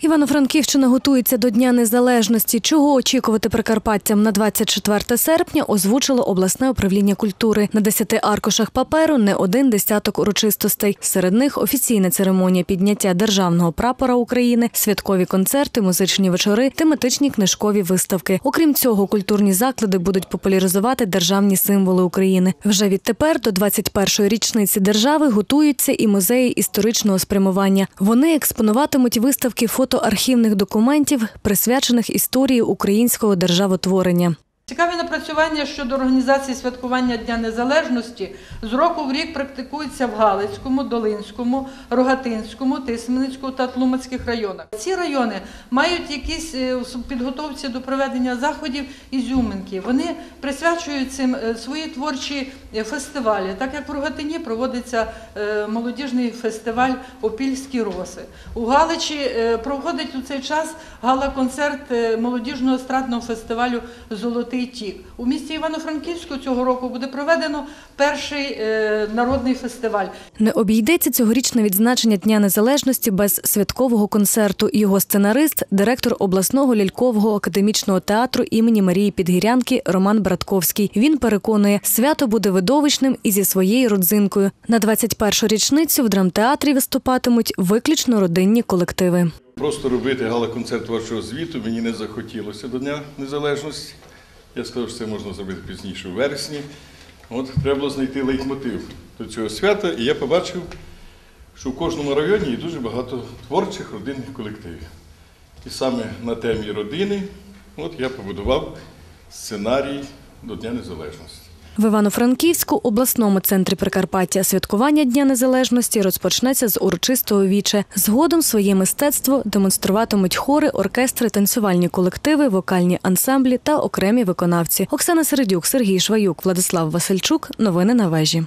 Івано-Франківщина готується до Дня Незалежності. Чого очікувати прикарпатцям на 24 серпня озвучило обласне управління культури. На 10 аркушах паперу не один десяток урочистостей. Серед них офіційна церемонія підняття державного прапора України, святкові концерти, музичні вечори, тематичні книжкові виставки. Окрім цього, культурні заклади будуть популяризувати державні символи України. Вже відтепер до 21-ї річниці держави готуються і музеї історичного спрямування. Вони експонуватимуть виставки фотоархівних документів, присвячених історії українського державотворення. Цікаві напрацювання щодо організації святкування Дня Незалежності з року в рік практикуються в Галицькому, Долинському, Рогатинському, Тисменницькому та Тлумацьких районах. Ці райони мають якісь е, підготовці до проведення заходів ізюминки. Вони присвячують цим е, свої творчі е, фестивалі, так як в Рогатині проводиться молодіжний фестиваль Опільські роси. У Галичі проходить у цей час гала-концерт молодіжного естрадного фестивалю Золотий тік. У місті Івано-Франківську цього року буде проведено перший е, народний фестиваль. Не обійдеться цьогорічне відзначення Дня Незалежності без святкового концерту. Його сценарист, директор обласного лялькового академічного театру імені Марії Підгірянки Роман Братковський. Він переконує, свято буде видовищним і зі своєю родзинкою. На 21-шу річницю в драмтеатрі виступатимуть виключно родинні колективи. Просто робити гала-концерт творчого звіту мені не захотілося до Дня Незалежності. Я сказав, що це можна зробити пізніше у вересні. От треба було знайти лейтмотив до цього свята, і я побачив, що в кожному районі є дуже багато творчих родинних колективів. І саме на темі родини от я побудував сценарій до Дня Незалежності. В Івано-Франківську, обласному центрі Прикарпаття, святкування Дня Незалежності розпочнеться з урочистого віче. Згодом своє мистецтво демонструватимуть хори, оркестри, танцювальні колективи, вокальні ансамблі та окремі виконавці. Оксана Середюк, Сергій Шваюк, Владислав Васильчук. Новини на вежі.